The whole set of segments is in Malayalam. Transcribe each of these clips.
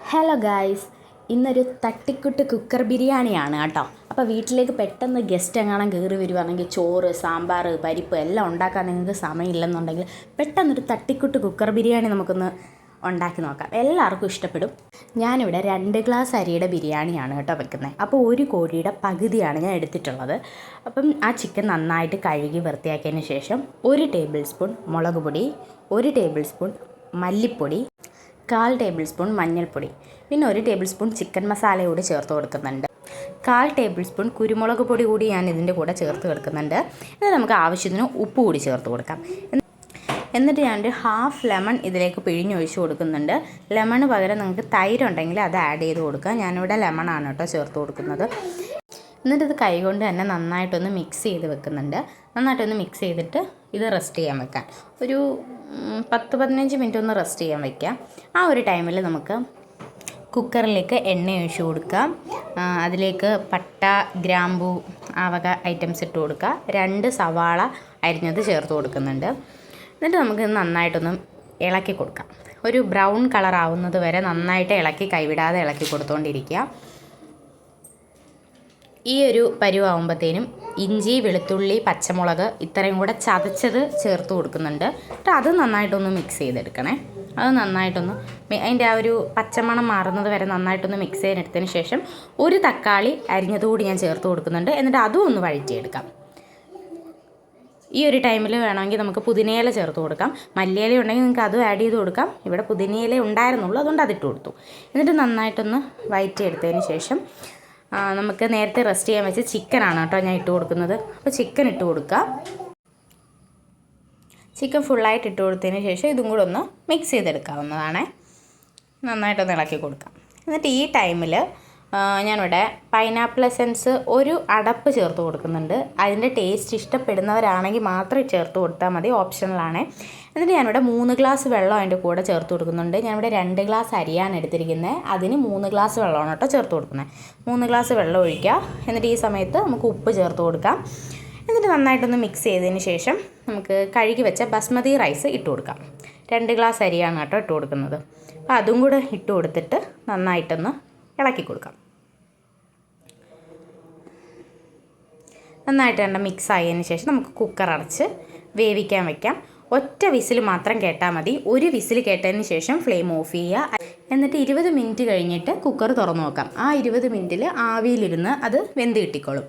ഹലോ ഗായ്സ് ഇന്നൊരു തട്ടിക്കുട്ട് കുക്കർ ബിരിയാണിയാണ് കേട്ടോ. അപ്പോൾ വീട്ടിലേക്ക് പെട്ടെന്ന് ഗസ്റ്റ് എങ്ങാനും കയറി വരുവാണെങ്കിൽ ചോറ് സാമ്പാർ പരിപ്പ് എല്ലാം ഉണ്ടാക്കാൻ നിങ്ങൾക്ക് സമയമില്ലെന്നുണ്ടെങ്കിൽ പെട്ടെന്നൊരു തട്ടിക്കുട്ട് കുക്കർ ബിരിയാണി നമുക്കൊന്ന് ഉണ്ടാക്കി നോക്കാം. എല്ലാവർക്കും ഇഷ്ടപ്പെടും. ഞാനിവിടെ രണ്ട് ഗ്ലാസ് അരിയുടെ ബിരിയാണിയാണ് കേട്ടോ വെക്കുന്നത്. അപ്പോൾ ഒരു കോഴിയുടെ പകുതിയാണ് ഞാൻ എടുത്തിട്ടുള്ളത്. അപ്പം ആ ചിക്കൻ നന്നായിട്ട് കഴുകി വൃത്തിയാക്കിയതിന് ശേഷം ഒരു ടേബിൾ സ്പൂൺ മുളക് പൊടി ഒരു ടേബിൾ സ്പൂൺ മല്ലിപ്പൊടി കാൽ ടേബിൾ സ്പൂൺ മഞ്ഞൾപ്പൊടി. പിന്നെ ഒരു ടേബിൾ സ്പൂൺ ചിക്കൻ മസാല കൂടി ചേർത്ത് കൊടുക്കുന്നുണ്ട്. കാൽ ടേബിൾ സ്പൂൺ കുരുമുളക് പൊടി കൂടി ഞാൻ ഇതിന്റെ കൂടെ ചേർത്ത് കൊടുക്കുന്നുണ്ട്. ഇത് നമുക്ക് ആവശ്യത്തിന് ഉപ്പ് കൂടി ചേർത്ത് കൊടുക്കാം. എന്നിട്ട് ഞാൻ ഒരു ഹാഫ് ലെമൺ ഇതിലേക്ക് പിഴിഞ്ഞൊഴിച്ച് കൊടുക്കുന്നുണ്ട്. ലെമണ് പകരം നിങ്ങൾക്ക് തൈരുണ്ടെങ്കിൽ അത് ആഡ് ചെയ്ത് കൊടുക്കുക ഞാനിവിടെ ലെമണാണ് കേട്ടോ ചേർത്ത് കൊടുക്കുന്നത്. എന്നിട്ട് ഇത് കൈകൊണ്ട് തന്നെ നന്നായിട്ടൊന്ന് മിക്സ് ചെയ്ത് വെക്കുന്നുണ്ട്. നന്നായിട്ടൊന്ന് മിക്സ് ചെയ്തിട്ട് ഇത് റെസ്റ്റ് ചെയ്യാൻ വെക്കാം. ഒരു പത്ത് പതിനഞ്ച് മിനിറ്റ് ഒന്ന് റെസ്റ്റ് ചെയ്യാൻ വെക്കാം. ആ ഒരു ടൈമിൽ നമുക്ക് കുക്കറിലേക്ക് എണ്ണ ഒഴിച്ച് കൊടുക്കാം. അതിലേക്ക് പട്ട ഗ്രാമ്പൂ ആ വക ഐറ്റംസ് ഇട്ട് കൊടുക്കുക രണ്ട് സവാള അരിഞ്ഞത് ചേർത്ത് കൊടുക്കുന്നുണ്ട്. എന്നിട്ട് നമുക്ക് നന്നായിട്ടൊന്ന് ഇളക്കി കൊടുക്കാം. ഒരു ബ്രൗൺ കളർ ആവുന്നത് വരെ നന്നായിട്ട് ഇളക്കി കൈവിടാതെ ഇളക്കി കൊടുത്തുകൊണ്ടിരിക്കുക ഈ ഒരു പരുവാകുമ്പോഴത്തേനും ഇഞ്ചി വെളുത്തുള്ളി പച്ചമുളക് ഇത്രയും കൂടെ ചതച്ചത് ചേർത്ത് കൊടുക്കുന്നുണ്ട്. എന്നിട്ട് അത് നന്നായിട്ടൊന്ന് മിക്സ് ചെയ്തെടുക്കണേ. അത് നന്നായിട്ടൊന്ന് അതിന്റെ ആ ഒരു പച്ചമണം മാറുന്നത് വരെ നന്നായിട്ടൊന്ന് മിക്സ് ചെയ്തെടുത്തതിന് ശേഷം ഒരു തക്കാളി അരിഞ്ഞതുകൂടി ഞാൻ ചേർത്ത് കൊടുക്കുന്നുണ്ട്. എന്നിട്ട് അതും ഒന്ന് വഴറ്റിയെടുക്കാം. ഈ ഒരു ടൈമിൽ വേണമെങ്കിൽ നമുക്ക് പുതിനയില ചേർത്ത് കൊടുക്കാം. മല്ലിയില ഉണ്ടെങ്കിൽ നിങ്ങൾക്ക് അതും ആഡ് ചെയ്ത് കൊടുക്കാം. ഇവിടെ പുതിനയില ഉണ്ടായിരുന്നുള്ളൂ അതുകൊണ്ട് അതിട്ട് കൊടുത്തു. എന്നിട്ട് നന്നായിട്ടൊന്ന് വഴറ്റിയെടുത്തതിന് ശേഷം നമുക്ക് നേരത്തെ റെസ്റ്റ് ചെയ്യാൻ വെച്ച ചിക്കനാണ് കേട്ടോ ഞാൻ ഇട്ട് കൊടുക്കുന്നത്. അപ്പോൾ ചിക്കൻ ഇട്ട് കൊടുക്കാം. ചിക്കൻ ഫുള്ളായിട്ട് ഇട്ട് കൊടുത്തതിന് ശേഷം ഇതും കൂടെ ഒന്ന് മിക്സ് ചെയ്തെടുക്കാവുന്നതാണേ. നന്നായിട്ടൊന്ന് ഇളക്കി കൊടുക്കാം. എന്നിട്ട് ഈ ടൈമിൽ ഞാനിവിടെ പൈനാപ്പിൾ എസെൻസ് ഒരു അടപ്പ് ചേർത്ത് കൊടുക്കുന്നുണ്ട്. അതിന്റെ ടേസ്റ്റ് ഇഷ്ടപ്പെടുന്നവരാണെങ്കിൽ മാത്രം ചേർത്ത് കൊടുത്താൽ മതി ഓപ്ഷണലാണ് എന്നിട്ട് ഞാനിവിടെ മൂന്ന് ഗ്ലാസ് വെള്ളം അതിന്റെ കൂടെ ചേർത്ത് കൊടുക്കുന്നുണ്ട്. ഞാനിവിടെ രണ്ട് ഗ്ലാസ് അരിയാണ് എടുത്തിരിക്കുന്നത്. അതിന് മൂന്ന് ഗ്ലാസ് വെള്ളമാണ് കേട്ടോ ചേർത്ത് കൊടുക്കുന്നത്. മൂന്ന് ഗ്ലാസ് വെള്ളം ഒഴിക്കുക. എന്നിട്ട് ഈ സമയത്ത് നമുക്ക് ഉപ്പ് ചേർത്ത് കൊടുക്കാം. എന്നിട്ട് നന്നായിട്ടൊന്ന് മിക്സ് ചെയ്തതിന് ശേഷം നമുക്ക് കഴുകി വെച്ച ബസ്മതി റൈസ് ഇട്ട് കൊടുക്കാം. രണ്ട് ഗ്ലാസ് അരിയാണ് കേട്ടോ ഇട്ട് കൊടുക്കുന്നത്. അപ്പോൾ അതും കൂടെ ഇട്ട് കൊടുത്തിട്ട് നന്നായിട്ടൊന്ന് ഇളക്കി കൊടുക്കാം. നന്നായിട്ട് തന്നെ മിക്സ് ആയതിന് ശേഷം നമുക്ക് കുക്കർ അടച്ച് വേവിക്കാൻ വെക്കാം. ഒറ്റ വിസിൽ മാത്രം കേട്ടാൽ മതി. ഒരു വിസിൽ കേട്ടതിന് ശേഷം ഫ്ലെയിം ഓഫ് ചെയ്യുക. എന്നിട്ട് ഇരുപത് മിനിറ്റ് കഴിഞ്ഞിട്ട് കുക്കർ തുറന്നു നോക്കാം. ആ ഇരുപത് മിനിറ്റിൽ ആവിയിലിരുന്ന് അത് വെന്ത് കിട്ടിക്കോളും.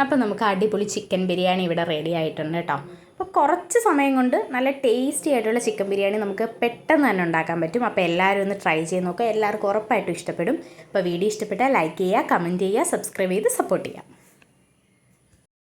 അപ്പോൾ നമുക്ക് അടിപൊളി ചിക്കൻ ബിരിയാണി ഇവിടെ റെഡി ആയിട്ടുണ്ട് കേട്ടോ അപ്പോൾ കുറച്ച് സമയം കൊണ്ട് നല്ല ടേസ്റ്റി ആയിട്ടുള്ള ചിക്കൻ ബിരിയാണി നമുക്ക് പെട്ടെന്ന് തന്നെ ഉണ്ടാക്കാൻ പറ്റും. അപ്പോൾ എല്ലാവരും ഒന്ന് ട്രൈ ചെയ്ത് നോക്കുക എല്ലാവർക്കും ഉറപ്പായിട്ടും ഇഷ്ടപ്പെടും. അപ്പോൾ വീഡിയോ ഇഷ്ടപ്പെട്ടാൽ ലൈക്ക് ചെയ്യുക കമന്റ് ചെയ്യുക സബ്സ്ക്രൈബ് ചെയ്ത് സപ്പോർട്ട് ചെയ്യുക.